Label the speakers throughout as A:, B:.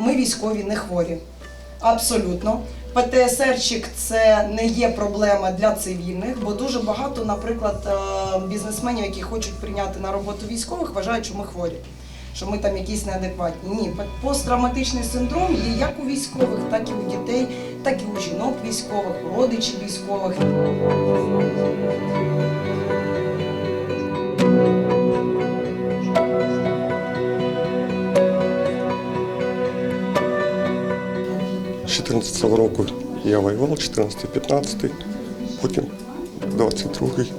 A: ми військові не хворі. Абсолютно. ПТСРчик це не є проблема для цивільних, бо дуже багато, наприклад, е, бізнесменів, які хочуть прийняти на роботу військових, вважають, що ми хворі, що ми там якісь неадекватні. Ні, посттравматичний синдром є як у військових, так і у дітей, так і у жінок військових, родичів військових.
B: З 14 року я воював, 14-15, потім 22-й,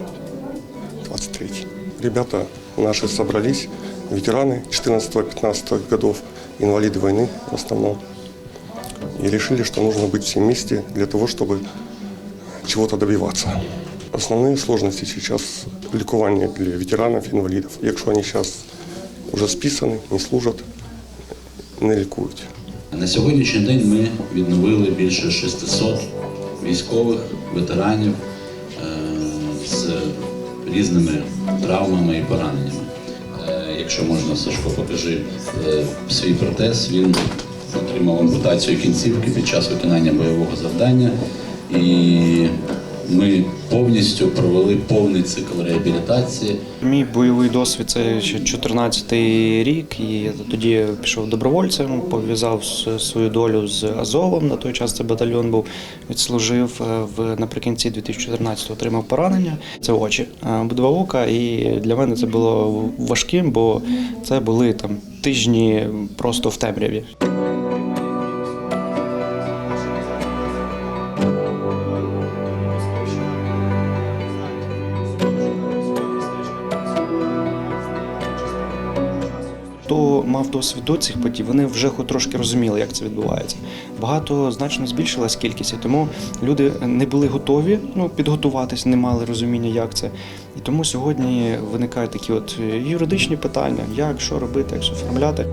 B: 23-й. Ребята наши собрались, ветераны 14-15 годов, инвалиды войны в основном, и решили, что нужно быть все вместе для того, чтобы чего-то добиваться. Основные сложности сейчас лікування для ветеранів, інвалідів. Якщо вони зараз вже списані, не служать, не лікують.
C: На сьогоднішній день ми відновили більше 600 військових ветеранів е, з різними травмами і пораненнями. Е, Якщо можна, Сашко, покажи е, свій протез. Він отримав ампутацію кінцівки під час виконання бойового завдання. І ми повністю провели повний цикл реабілітації.
D: Мій бойовий досвід це ще 14-й рік, і я тоді пішов добровольцем, пов'язав свою долю з Азовом. На той час це батальйон був. Відслужив е, в наприкінці 2014-го отримав поранення. Це очі. е, Два ока, і для мене це було важким, бо це були там тижні просто в темряві. Хто мав досвід до цих подій, вони вже хоч трошки розуміли, як це відбувається. Багато значно збільшилась кількість, і тому люди не були готові ну, підготуватись, не мали розуміння, як це. І тому сьогодні виникають такі от е, юридичні питання, як що робити, як що оформляти.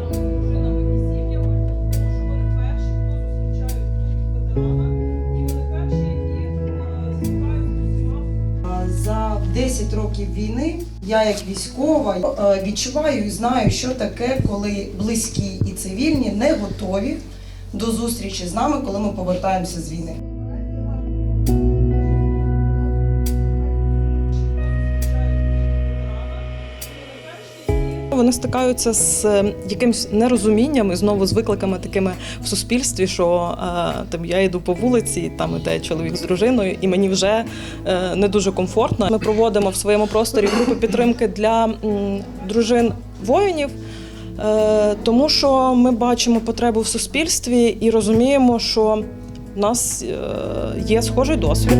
A: За 10 років війни я як військова е, відчуваю і знаю, що таке, коли близькі і цивільні не готові до зустрічі з нами, коли ми повертаємося з війни.
E: Вони стикаються з е, якимось нерозумінням і знову з викликами такими в суспільстві, що е, там я йду по вулиці, там іде чоловік з дружиною, і мені вже е, не дуже комфортно. Ми проводимо в своєму просторі групи підтримки для дружин воїнів. Тому що ми бачимо потребу в суспільстві і розуміємо, що в нас є схожий досвід.